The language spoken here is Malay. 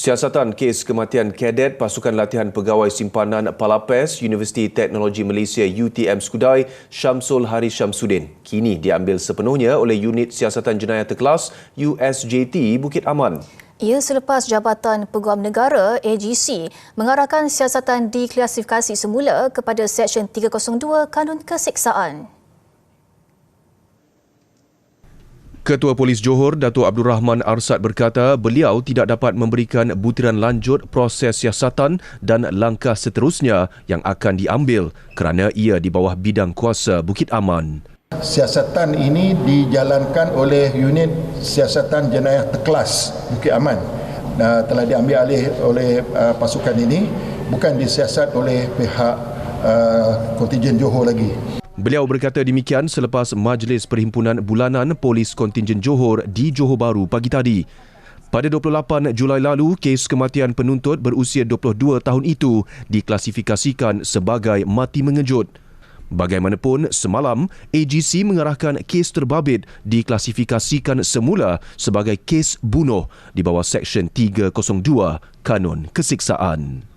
Siasatan kes kematian kadet Pasukan Latihan Pegawai Simpanan Palapes Universiti Teknologi Malaysia UTM Skudai Syamsul Hari Syamsuddin kini diambil sepenuhnya oleh Unit Siasatan Jenayah Terkelas USJT Bukit Aman. Ia selepas Jabatan Peguam Negara AGC mengarahkan siasatan diklasifikasi semula kepada Seksyen 302 Kanun Keseksaan. Ketua Polis Johor, Datuk Abdul Rahman Arsad berkata beliau tidak dapat memberikan butiran lanjut proses siasatan dan langkah seterusnya yang akan diambil kerana ia di bawah bidang kuasa Bukit Aman. Siasatan ini dijalankan oleh unit siasatan jenayah terkelas Bukit Aman. Uh, telah diambil alih oleh uh, pasukan ini bukan disiasat oleh pihak uh, kontingen Johor lagi. Beliau berkata demikian selepas Majlis Perhimpunan Bulanan Polis Kontingen Johor di Johor Bahru pagi tadi. Pada 28 Julai lalu, kes kematian penuntut berusia 22 tahun itu diklasifikasikan sebagai mati mengejut. Bagaimanapun, semalam AGC mengarahkan kes terbabit diklasifikasikan semula sebagai kes bunuh di bawah Seksyen 302 Kanun Kesiksaan.